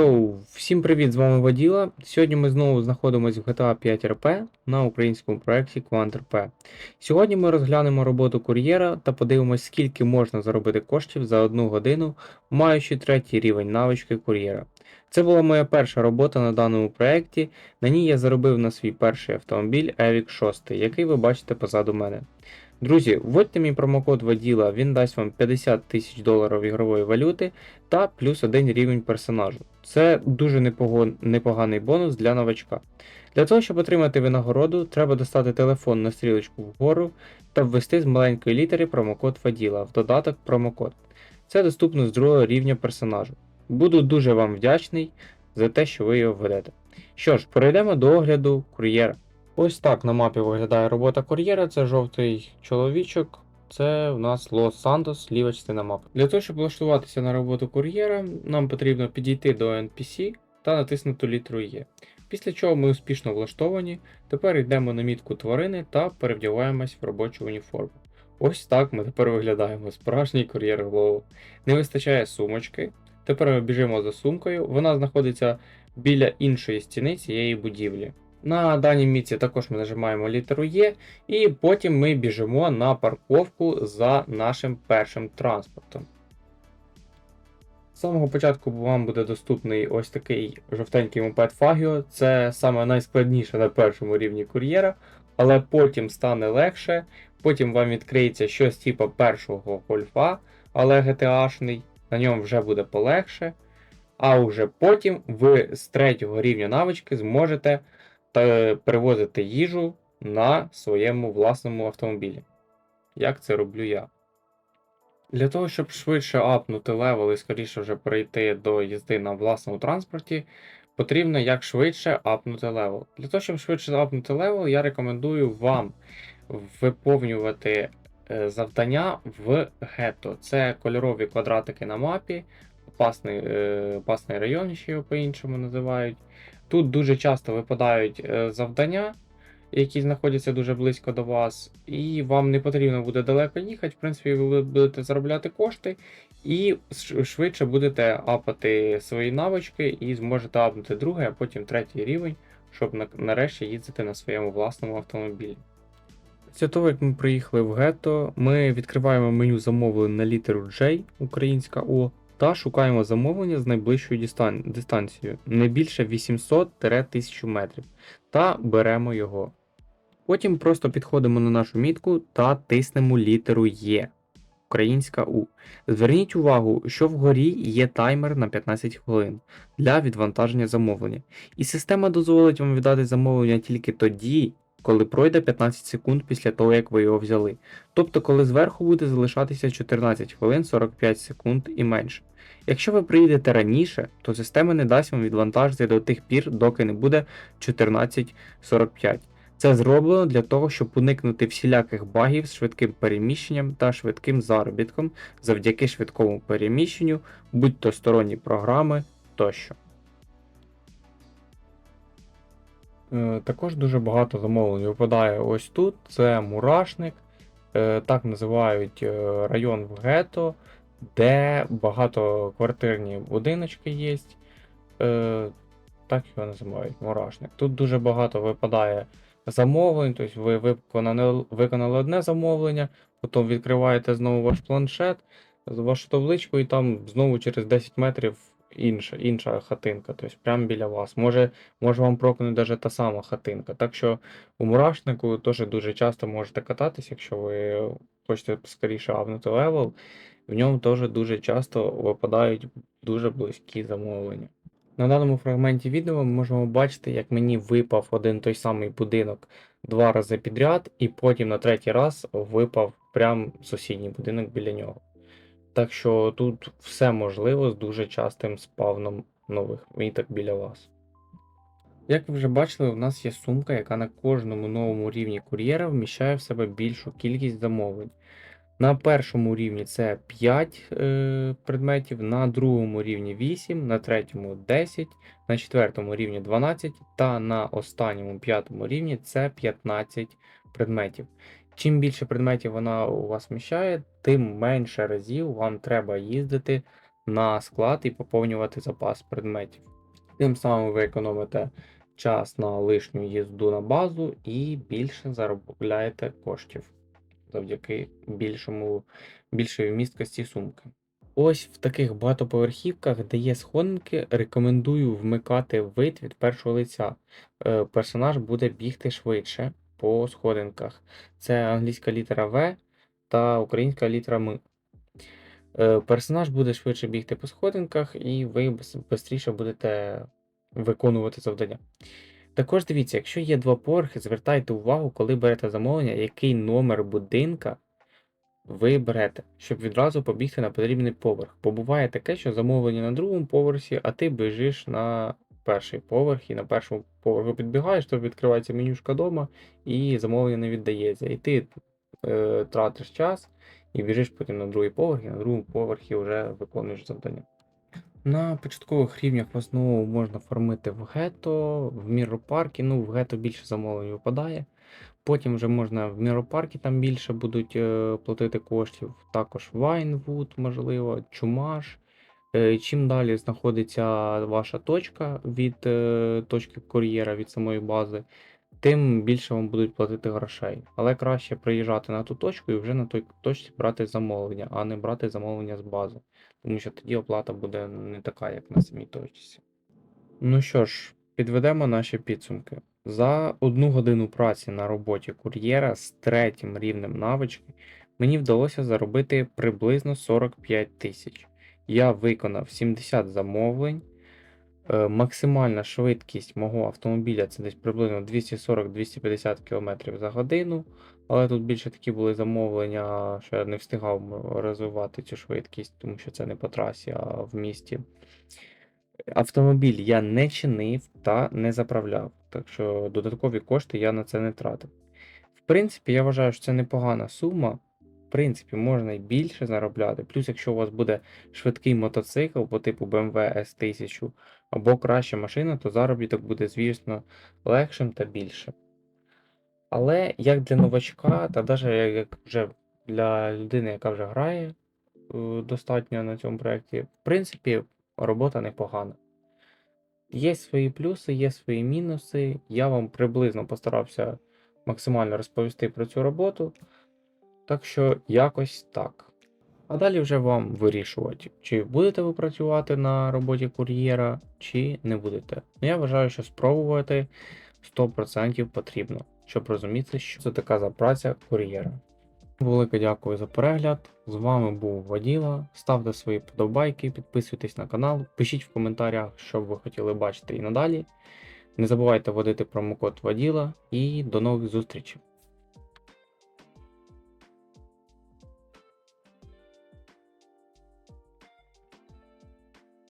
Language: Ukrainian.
Йоу, всім привіт, з вами Воділа. Сьогодні ми знову знаходимося в GTA 5 RP на українському проєкті Quant RP. Сьогодні ми розглянемо роботу кур'єра та подивимось, скільки можна заробити коштів за одну годину, маючи третій рівень навички кур'єра. Це була моя перша робота на даному проєкті. На ній я заробив на свій перший автомобіль Evic 6, який ви бачите позаду мене. Друзі, вводьте мій промокод Воділа, він дасть вам 50 тисяч доларів ігрової валюти та плюс один рівень персонажу. Це дуже непоганий бонус для новачка. Для того, щоб отримати винагороду, треба достати телефон на стрілочку вгору та ввести з маленької літери промокод Воділа в додаток промокод. Це доступно з другого рівня персонажу. Буду дуже вам вдячний за те, що ви його введете. Що ж, перейдемо до огляду кур'єра. Ось так на мапі виглядає робота кур'єра. Це жовтий чоловічок. Це в нас Лос-Сантос, ліва частина мапи. Для того, щоб влаштуватися на роботу кур'єра, нам потрібно підійти до NPC та натиснути літеру Є. Після чого ми успішно влаштовані. Тепер йдемо на мітку тварини та перевдягаємось в робочу уніформу. Ось так ми тепер виглядаємо. Справжній кур'єр голову. Не вистачає сумочки. Тепер ми біжимо за сумкою. Вона знаходиться біля іншої стіни цієї будівлі. На даній мітці також ми нажимаємо літеру Є, і потім ми біжимо на парковку за нашим першим транспортом. З самого початку вам буде доступний ось такий жовтенький мопед Fagio. Це саме найскладніше на першому рівні кур'єра, але потім стане легше. Потім вам відкриється щось типу першого гольфа, але GTA-шний, на ньому вже буде полегше. А вже потім ви з третього рівня навички зможете та перевозити їжу на своєму власному автомобілі. Як це роблю я? Для того, щоб швидше апнути левел і скоріше вже перейти до їзди на власному транспорті, потрібно як швидше апнути левел. Для того, щоб швидше апнути левел, я рекомендую вам виповнювати е, завдання в гетто. Це кольорові квадратики на мапі, опасний, е, опасний район, ще його по-іншому називають. Тут дуже часто випадають е, завдання, які знаходяться дуже близько до вас, і вам не потрібно буде далеко їхати. В принципі, ви будете заробляти кошти і швидше будете апати свої навички і зможете апнути другий, а потім третій рівень, щоб нарешті їздити на своєму власному автомобілі. Після того, як ми приїхали в гетто, ми відкриваємо меню замовлень на літеру J, українська О, та шукаємо замовлення з найближчою дистан- дистанцією, не більше 800-1000 метрів, та беремо його. Потім просто підходимо на нашу мітку та тиснемо літеру Є. Українська У. Зверніть увагу, що вгорі є таймер на 15 хвилин для відвантаження замовлення. І система дозволить вам віддати замовлення тільки тоді, коли пройде 15 секунд після того, як ви його взяли. Тобто, коли зверху буде залишатися 14 хвилин 45 секунд і менше. Якщо ви приїдете раніше, то система не дасть вам відвантажити до тих пір, доки не буде 14.45. Це зроблено для того, щоб уникнути всіляких багів з швидким переміщенням та швидким заробітком завдяки швидкому переміщенню, будь-то сторонні програми тощо. Е, Також дуже багато замовлень випадає ось тут. Це мурашник, е, так називають е, район в гетто, де багатоквартирні будиночки є. Е, Так його називають мурашник. Тут дуже багато випадає замовлень, тобто ви виконали, виконали одне замовлення, потім відкриваєте знову ваш планшет, вашу табличку, і там знову через 10 метрів інша, інша хатинка, тобто прямо біля вас. Може, може вам прокне навіть та сама хатинка. Так що у мурашнику теж дуже часто можете кататись, якщо ви хочете скоріше авнути левел. В ньому теж дуже часто випадають дуже близькі замовлення. На даному фрагменті відео ми можемо бачити, як мені випав один той самий будинок два рази підряд, і потім на третій раз випав прям сусідній будинок біля нього. Так що тут все можливо з дуже частим спавном нових міток біля вас. Як ви вже бачили, у нас є сумка, яка на кожному новому рівні кур'єра вміщає в себе більшу кількість замовлень. На першому рівні це 5 е, предметів, на другому рівні 8, на третьому 10, на четвертому рівні 12 та на останньому п'ятому рівні це 15 предметів. Чим більше предметів вона у вас вміщає, тим менше разів вам треба їздити на склад і поповнювати запас предметів. Тим самим ви економите час на лишню їзду на базу і більше заробляєте коштів завдяки більшому, більшої вмісткості сумки. Ось в таких багатоповерхівках, де є сходинки, рекомендую вмикати вид від першого лиця. Е, персонаж буде бігти швидше по сходинках. Це англійська літера В та українська літера М. Е, персонаж буде швидше бігти по сходинках, і ви швидше будете виконувати завдання. Також дивіться, якщо є два поверхи, звертайте увагу, коли берете замовлення, який номер будинка ви берете, щоб відразу побігти на потрібний поверх. Бо буває таке, що замовлення на другому поверсі, а ти біжиш на перший поверх, і на першому поверху підбігаєш, то відкривається менюшка дома, і замовлення не віддається. І ти е, тратиш час і біжиш потім на другий поверх, і на другому поверхі вже виконуєш завдання. На початкових рівнях в основному можна фармити в гетто, в міропаркі, ну в гетто більше замовлень випадає. Потім вже можна в міропаркі там більше будуть е, платити коштів. Також Вайнвуд, можливо, Чумаш. Е, чим далі знаходиться ваша точка від е, точки кур'єра від самої бази, тим більше вам будуть платити грошей. Але краще приїжджати на ту точку і вже на той точці брати замовлення, а не брати замовлення з бази. Тому що тоді оплата буде не така, як на самій точці. Ну що ж, підведемо наші підсумки. За одну годину праці на роботі кур'єра з третім рівнем навички мені вдалося заробити приблизно 45 тисяч. Я виконав 70 замовлень. Е, Максимальна швидкість мого автомобіля це десь приблизно 240-250 км за годину. Але тут більше такі були замовлення, що я не встигав розвивати цю швидкість, тому що це не по трасі, а в місті. Автомобіль я не чинив та не заправляв, так що додаткові кошти я на це не тратив. В принципі, я вважаю, що це непогана сума. Принципі, можна і більше заробляти. Плюс, якщо у вас буде швидкий мотоцикл по типу BMW S1000 або краща машина, то заробіток буде, звісно, легшим та більшим. Але як для новачка, та навіть як вже для людини, яка вже грає е, достатньо на цьому проєкті, в принципі, робота непогана. Є свої плюси, є свої мінуси. Я вам приблизно постарався максимально розповісти про цю роботу. Так що якось так. А далі вже вам вирішувати, чи будете ви працювати на роботі кур'єра, чи не будете. Ну я вважаю, що спробувати 100% потрібно, щоб розуміти, що це така за праця кур'єра. Велике дякую за перегляд. З вами був Ваділа. Ставте свої подобайки, підписуйтесь на канал, пишіть в коментарях, що б ви хотіли бачити і надалі. Не забувайте вводити промокод Ваділа і до нових зустрічей!